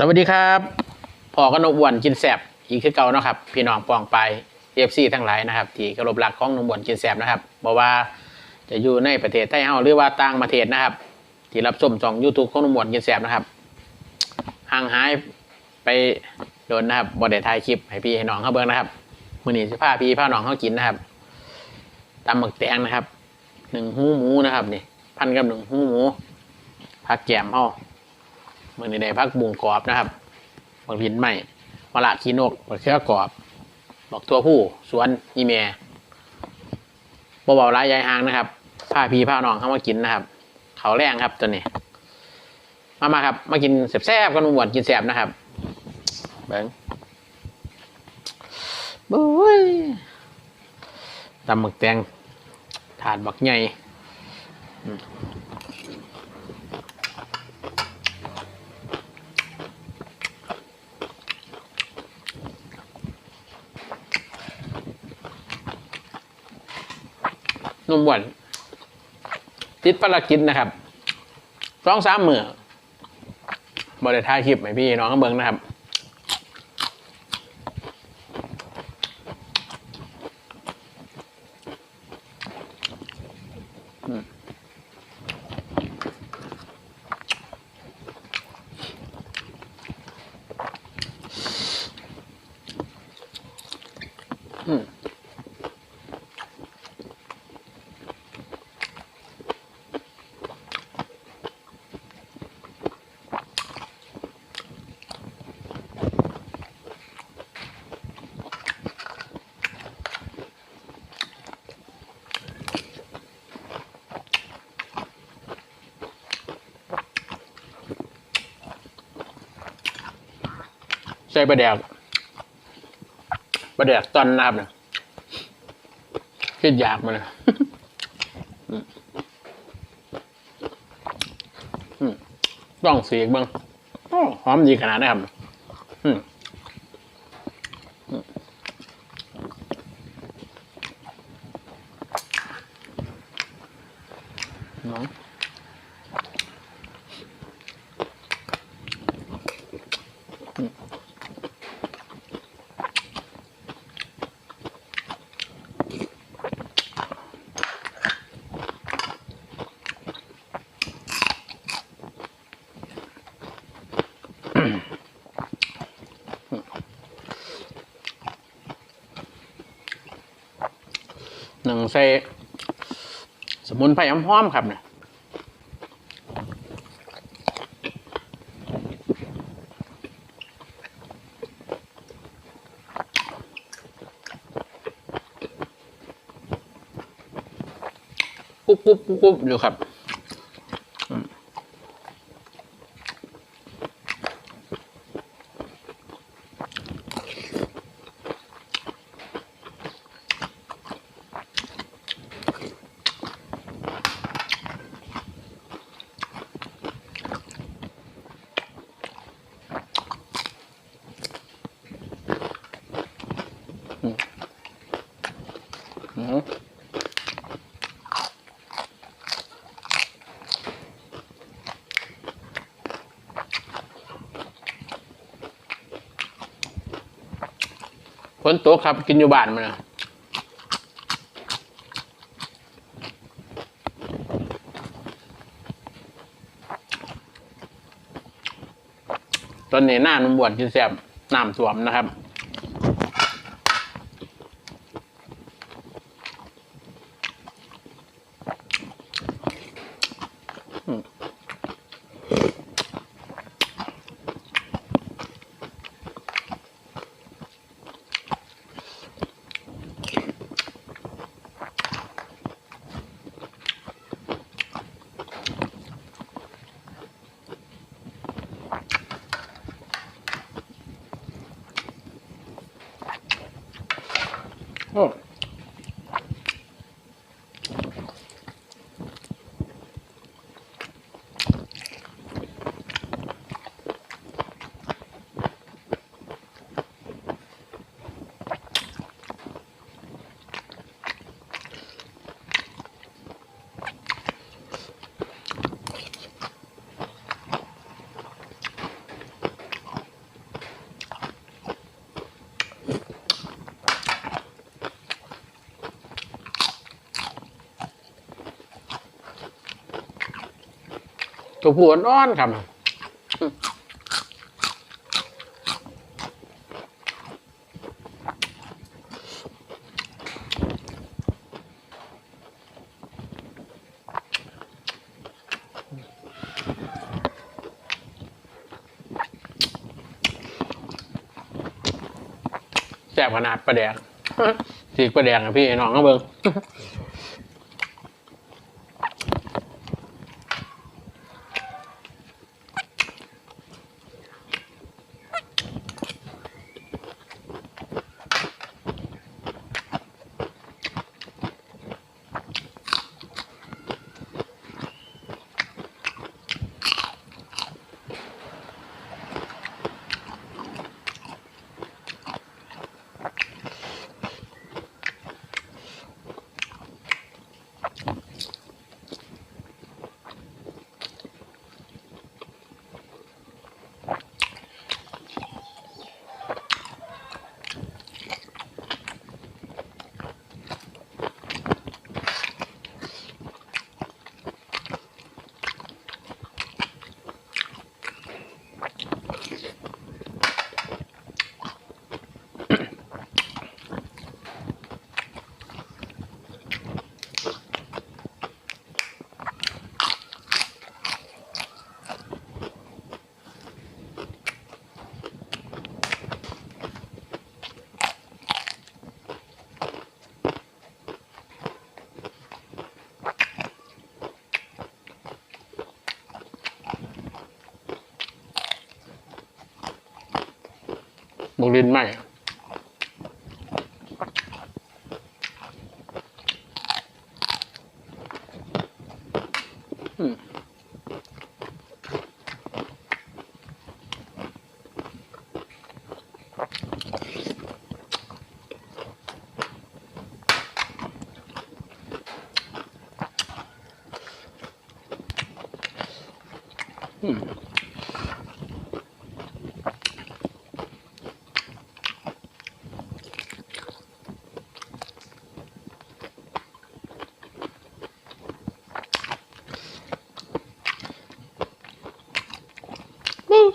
สวัสดีครับพอกันนกวนกินแสบอีกคือเก่าเนาะครับ พี่น้องปองไปเอฟซีทั้งหลายนะครับ ที่เคารพรักของนกวนกินแสบนะครับบอกว่าจะอยู่ในประเทศไทยเฮาหรือว่าต่างประเทศนะครับ ที่รับชมช่อง YouTube ของนกวนกินแสบนะครับห่างหายไปโดนนะครับบ่ได้ถ่ายคลิปให้พี่ให้น้องเขาเบิ่งนะครับมื้อนี้สิพาพี่พาน้องเขากินนะครับตำหมึกแตงนะครับหนึ่งหูหมูนะครับนี่พันกับหนึ่งหูหมูผักแกมเฮา มื่อในได้พักบุงกรอบนะครับบักผินใหม่มะละขีนกบักเขือกรอบบอกตัวผู้สวนอีเมียบ่เบาร้ายยายหางนะครับผ้าพีผ้าน้องเข้ามากินนะครับ เขาแรงครับตัวนี้ มามาครับ มากินแซ่บๆกันหวานกินแซ่บนะครับเบิ้งบุ้ยตำหมึกแตงถาดบักใหญ่ นุ่มหวานติดภารกิจนะครับสองสามมือบริท้าคลิปให้พี่น้องเบิ้งนะครับ ส่ปลาแดกปลาแดกตอนนะครับเนี่ยคิดอยากมาเลยต้องเสียบ้างโอ้หอมดีขนาดนี้ครับ หนึ่งใส่สมุนไพรหอมๆครับเนี่ยปุ๊บปุ๊บปุ๊บปุ๊บอยู่ครับ ฝนตกครับกินอยู่บ้านมันนะตอนนี้หน้านุ่มบวนกินแซ่บน้ำท่วมนะครับ โตัวผู้อ่อนๆครับแซ่บขนาดปลาแดงสีกปลาแดงอะพี่น้องก็เบิ่ง บุกลินไหม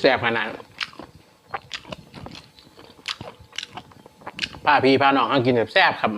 แสบขนาดพาพี่พาน้องเขากินแบบแซ่บครับ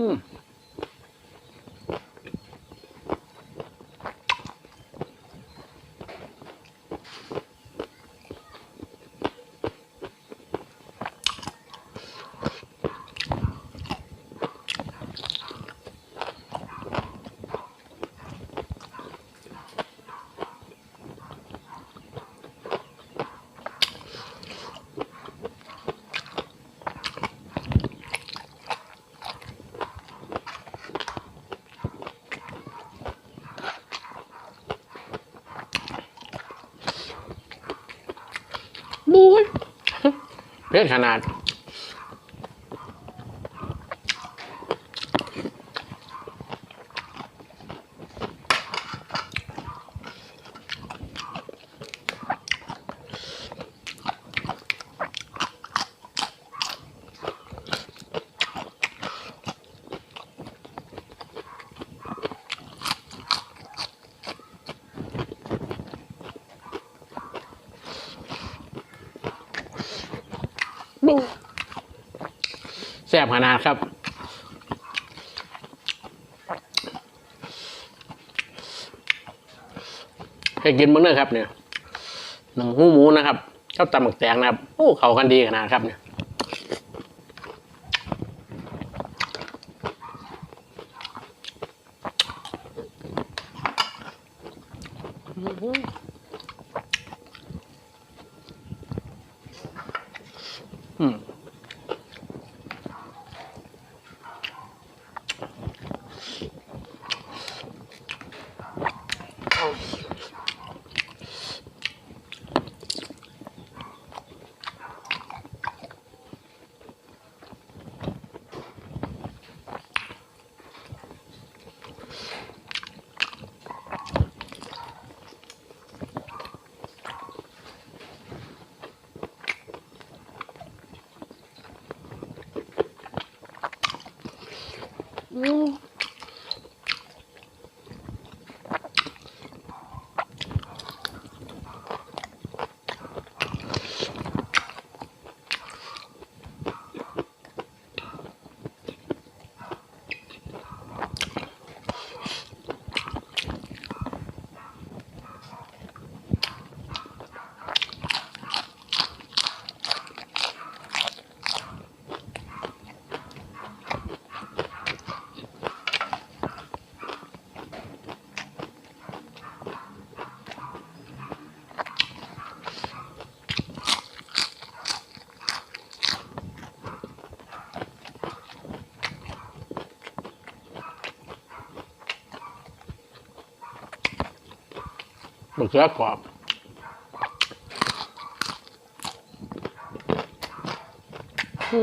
อืมบูย เพื่อขนาด แซ่บขนาดครับ ให้กินบ้างเนอครับเนี่ยหนังหูหมูนะครับข้าวตำหมึกแตงนะครับ โอ้เข้ากันดีขนาดครับเนี่ยอ มะเขื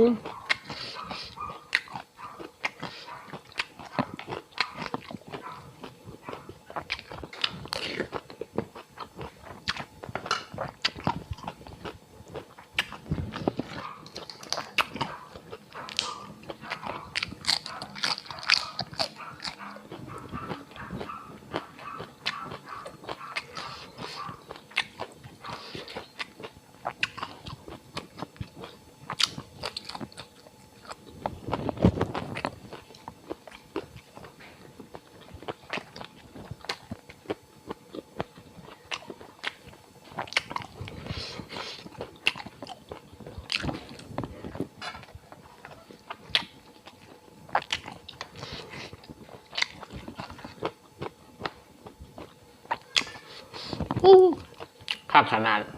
คักขนาด วู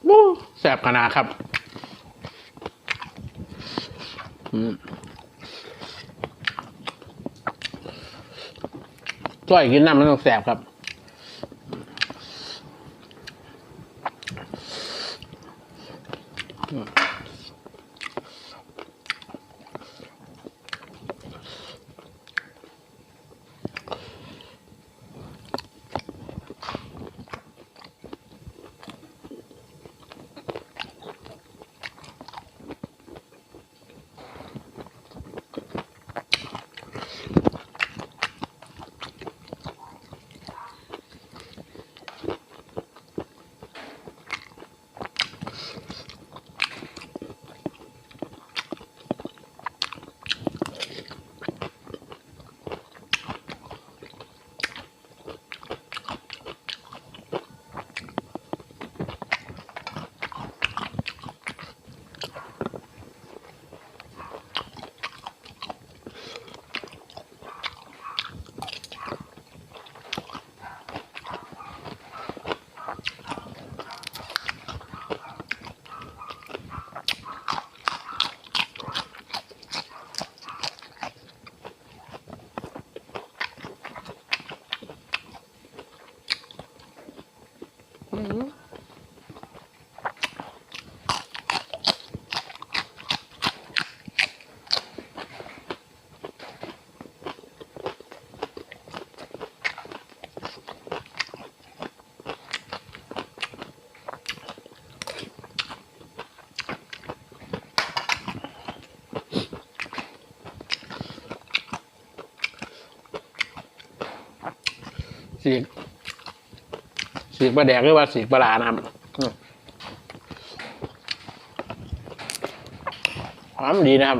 ้ แสบขนาดครับอืมจ้อยกินน้ำมันต้องแสบครับ สีกสีกปลาแดกหรือว่าสีกปลาร้านะครับอืมหอมดีนะครับ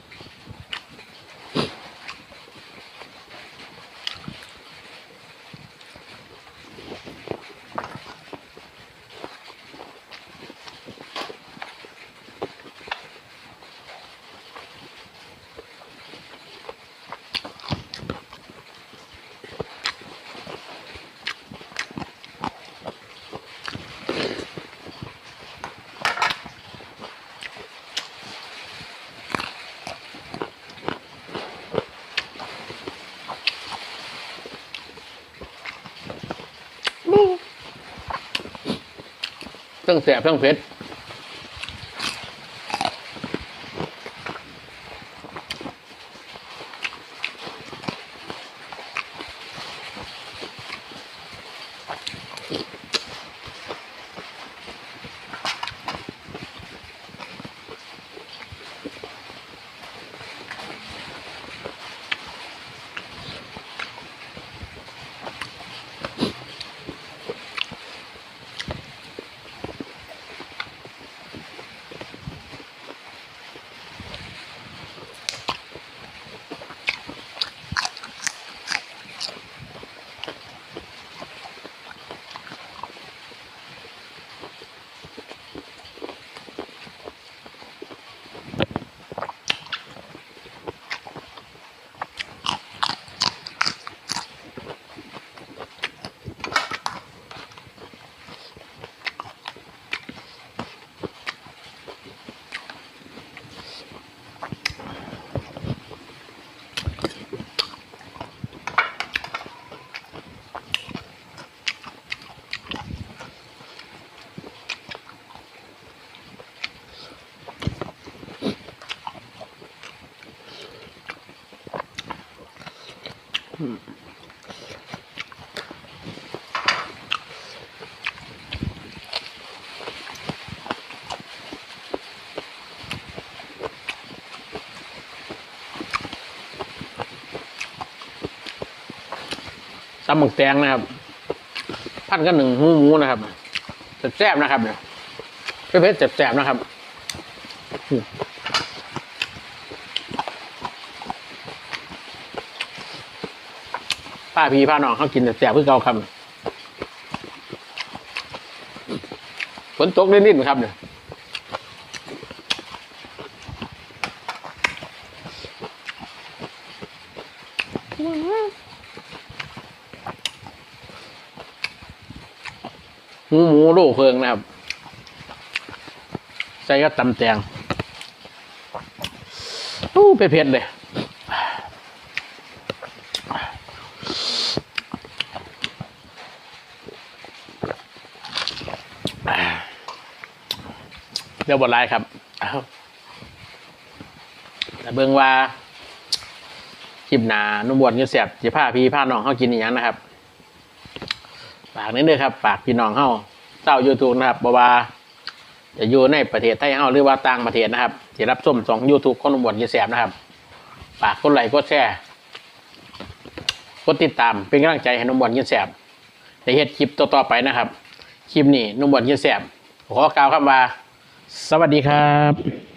ทั้งแสบทั้งเผ็ดำหมึกแตงนะครับพันกันหนึ่งหูหมูนะครับแซ่บๆนะครับเนี่ยเผ็ดๆแซ่บๆนะครับป้าพี่ป้าน้องเขากินแซ่บๆเพื่อเกาคำฝนตกนิดๆครับเนี่ยหูหมู โลเพิงนะครับ ใส่ก็ตำแตงโอ้เผ็ดเลยเดี๋ยวบทไลายครับอ้าวแต่เบิ่งว่าคลิปหนานุ่มบวนก็เสียบจะผ้าพี่ผ้าน้องเข้ากินอย่างนะครับฝากนิดนึงครับฝากพี่น้องเข้า เต้ายูทูบนะครับบว่าจะอยู่ในประเทศไทยเฮาหรือว่าต่างประเทศนะครับจะรับชมสองยูทูบคนอุบลกินแสบนะครับฝากกดไลค์กดแชร์กดติดตามเป็นกำลังใจให้นมบอลยินแสบในเหตุคลิปต่อๆไปนะครับ คลิปนี้นมบอลยินแสบขอกล่าวคำว่า สวัสดีครับ